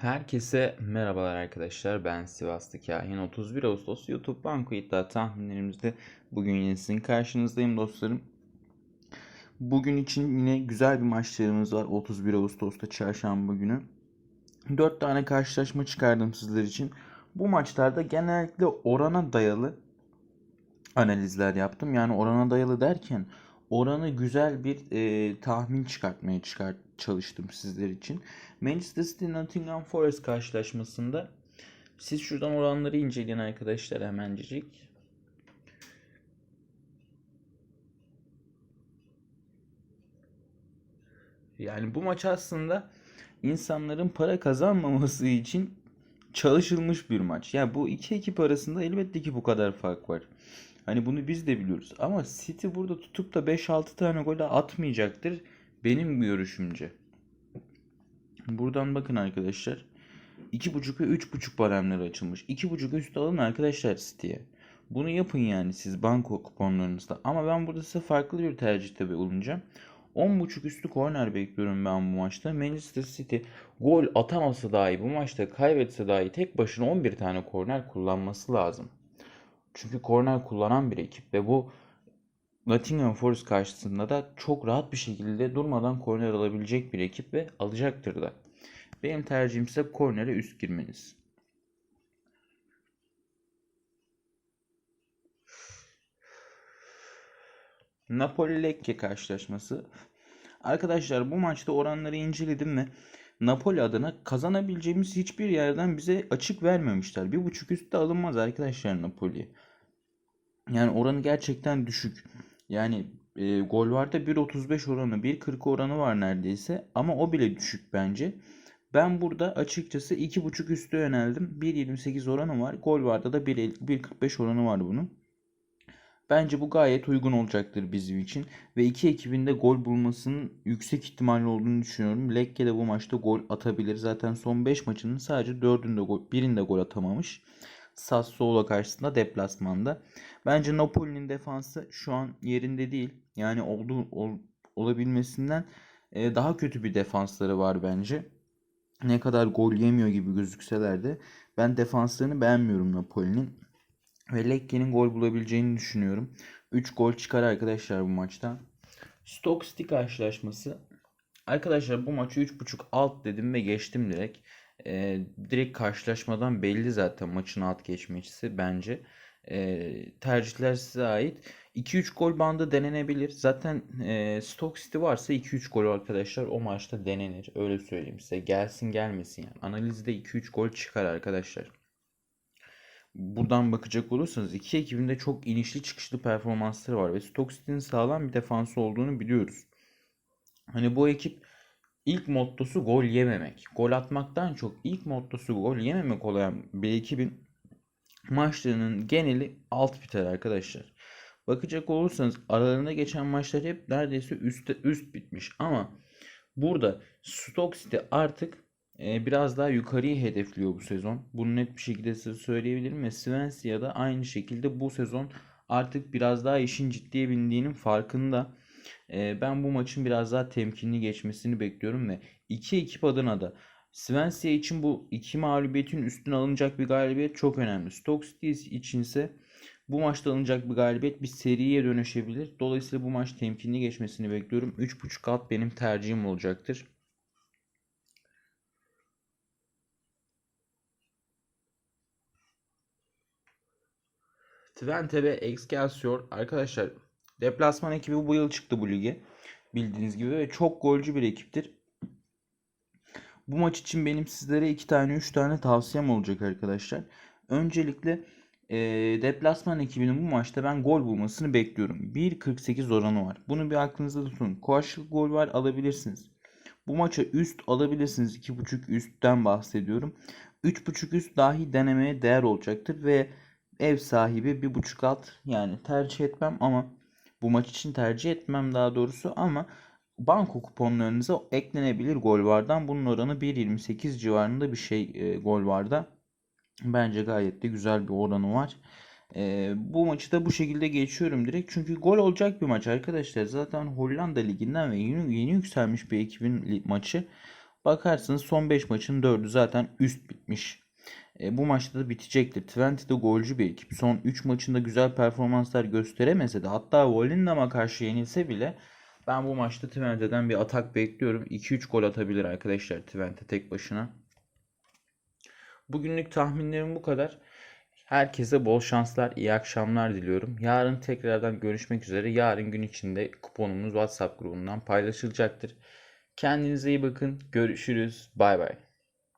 Herkese merhabalar arkadaşlar. Ben Sivaslı Kahin. 31 Ağustos YouTube Banko iddia tahminlerimizde bugün yine sizin karşınızdayım dostlarım. Bugün için yine güzel bir maçlarımız var. 31 Ağustos'ta çarşamba günü. 4 tane karşılaşma çıkardım sizler için. Bu maçlarda genellikle orana dayalı analizler yaptım. Yani orana dayalı derken oranı güzel bir e, tahmin çıkartmaya çıkart çalıştım sizler için. Manchester City Nottingham Forest karşılaşmasında siz şuradan oranları inceleyin arkadaşlar hemencik. Yani bu maç aslında insanların para kazanmaması için çalışılmış bir maç. Yani bu iki ekip arasında elbette ki bu kadar fark var. Hani bunu biz de biliyoruz. Ama City burada tutup da 5-6 tane gol atmayacaktır. Benim görüşümce. Buradan bakın arkadaşlar. 2.5 ve 3.5 baremleri açılmış. 2.5 üstü alın arkadaşlar City'ye. Bunu yapın yani siz banko kuponlarınızda. Ama ben burada size farklı bir tercihte bulunacağım. 10.5 üstü korner bekliyorum ben bu maçta. Manchester City gol atamasa dahi bu maçta kaybetse dahi tek başına 11 tane korner kullanması lazım. Çünkü korner kullanan bir ekip ve bu Nottingham Forest karşısında da çok rahat bir şekilde durmadan korner alabilecek bir ekip ve alacaktır da. Benim tercihim ise kornere üst girmeniz. Napoli-Lecce karşılaşması. Arkadaşlar bu maçta oranları inceledim ve Napoli adına kazanabileceğimiz hiçbir yerden bize açık vermemişler. Bir buçuk üstte alınmaz arkadaşlar Napoli. Yani oranı gerçekten düşük. Yani e, gol varda 1.35 oranı 1.40 oranı var neredeyse ama o bile düşük bence. Ben burada açıkçası 2.5 üstü yöneldim. 1.28 oranı var. Gol varda da 1.45 oranı var bunun. Bence bu gayet uygun olacaktır bizim için. Ve iki ekibin de gol bulmasının yüksek ihtimalli olduğunu düşünüyorum. Lecce de bu maçta gol atabilir. Zaten son 5 maçının sadece 4'ünde gol, birinde gol atamamış. Sassuolo karşısında deplasmanda. Bence Napoli'nin defansı şu an yerinde değil. Yani olduğu ol, olabilmesinden e, daha kötü bir defansları var bence. Ne kadar gol yemiyor gibi gözükseler de ben defanslarını beğenmiyorum Napoli'nin. Ve Lecce'nin gol bulabileceğini düşünüyorum. 3 gol çıkar arkadaşlar bu maçta. Stoke City karşılaşması. Arkadaşlar bu maçı 3.5 alt dedim ve geçtim direkt. Ee, direkt karşılaşmadan belli zaten maçın alt geçmesi bence. Ee, tercihler size ait. 2-3 gol bandı denenebilir. Zaten e, Stoke City varsa 2-3 gol arkadaşlar o maçta denenir. Öyle söyleyeyim size. Gelsin gelmesin yani. Analizde 2-3 gol çıkar arkadaşlar buradan bakacak olursanız iki ekibin de çok inişli çıkışlı performansları var ve Stoke City'nin sağlam bir defansı olduğunu biliyoruz. Hani bu ekip ilk mottosu gol yememek. Gol atmaktan çok ilk mottosu gol yememek olan bir ekibin maçlarının geneli alt biter arkadaşlar. Bakacak olursanız aralarında geçen maçlar hep neredeyse üstte üst bitmiş ama burada Stoke City artık biraz daha yukarıyı hedefliyor bu sezon. Bunu net bir şekilde size söyleyebilirim ve Swansea da aynı şekilde bu sezon artık biraz daha işin ciddiye bindiğinin farkında. E, ben bu maçın biraz daha temkinli geçmesini bekliyorum ve iki ekip adına da Swansea için bu iki mağlubiyetin üstüne alınacak bir galibiyet çok önemli. Stoke City için ise bu maçta alınacak bir galibiyet bir seriye dönüşebilir. Dolayısıyla bu maç temkinli geçmesini bekliyorum. 3.5 alt benim tercihim olacaktır. Twente ve Excelsior arkadaşlar deplasman ekibi bu yıl çıktı bu lige. Bildiğiniz gibi ve çok golcü bir ekiptir. Bu maç için benim sizlere iki tane üç tane tavsiyem olacak arkadaşlar. Öncelikle e, deplasman ekibinin bu maçta ben gol bulmasını bekliyorum. 1.48 oranı var. Bunu bir aklınızda tutun. Karşılık gol var alabilirsiniz. Bu maça üst alabilirsiniz. 2.5 üstten bahsediyorum. 3.5 üst dahi denemeye değer olacaktır ve ev sahibi bir buçuk alt yani tercih etmem ama bu maç için tercih etmem daha doğrusu ama banko kuponlarınıza eklenebilir gol vardan. Bunun oranı 1.28 civarında bir şey e, gol varda. Bence gayet de güzel bir oranı var. E, bu maçı da bu şekilde geçiyorum direkt. Çünkü gol olacak bir maç arkadaşlar. Zaten Hollanda liginden ve yeni, yeni yükselmiş bir ekibin maçı. Bakarsınız son 5 maçın 4'ü zaten üst bitmiş. E, bu maçta da bitecektir. Twente'de golcü bir ekip. Son 3 maçında güzel performanslar gösteremese de hatta Volendam'a karşı yenilse bile ben bu maçta Twente'den bir atak bekliyorum. 2-3 gol atabilir arkadaşlar Twente tek başına. Bugünlük tahminlerim bu kadar. Herkese bol şanslar, iyi akşamlar diliyorum. Yarın tekrardan görüşmek üzere. Yarın gün içinde kuponumuz WhatsApp grubundan paylaşılacaktır. Kendinize iyi bakın. Görüşürüz. Bay bay.